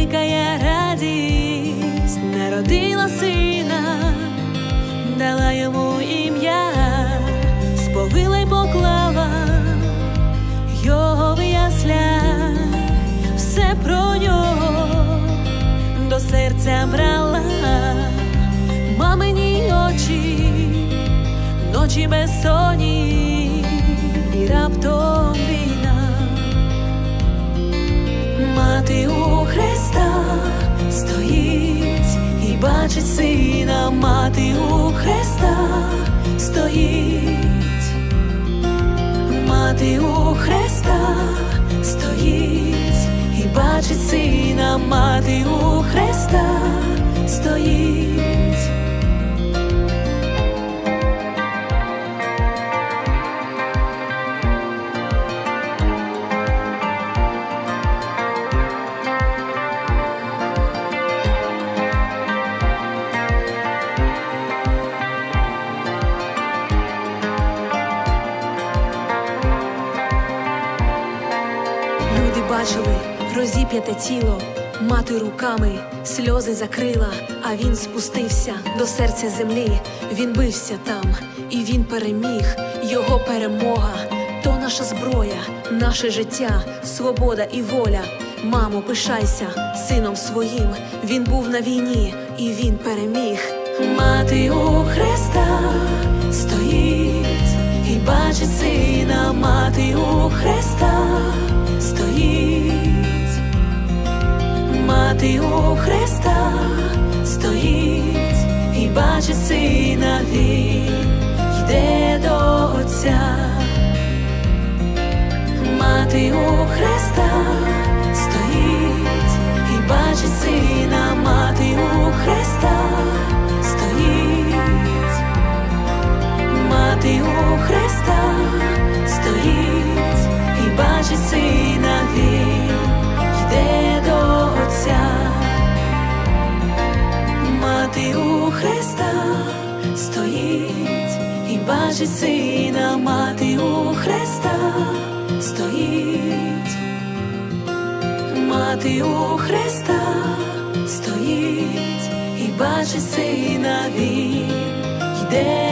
кликає радість, народила сина, дала йому ім'я, сповила й поклала його в яслях, все про нього до серця брала, мамині очі, ночі безсонні, і раптом війна. Мати бачить сина, мати у Хреста стоїть, мати у Хреста стоїть і бачить сина, мати у Хреста стоїть. Бачили розіп'яте тіло, мати руками сльози закрила, а він спустився до серця землі. Він бився там, і він переміг. Його перемога то наша зброя, наше життя, свобода і воля. Мамо, пишайся сином своїм. Він був на війні, і він переміг. Мати у Христа стоїть і бачить мати у Христа стоїть і бачить сина, він йде до Отця. Мати у Христа стоїть і бачить сина, мати у Христа стоїть, мати у Христа Мати у Христа стоїть і бачить сина, мати у Христа стоїть, мати у Христа стоїть і бачить сина, він йде.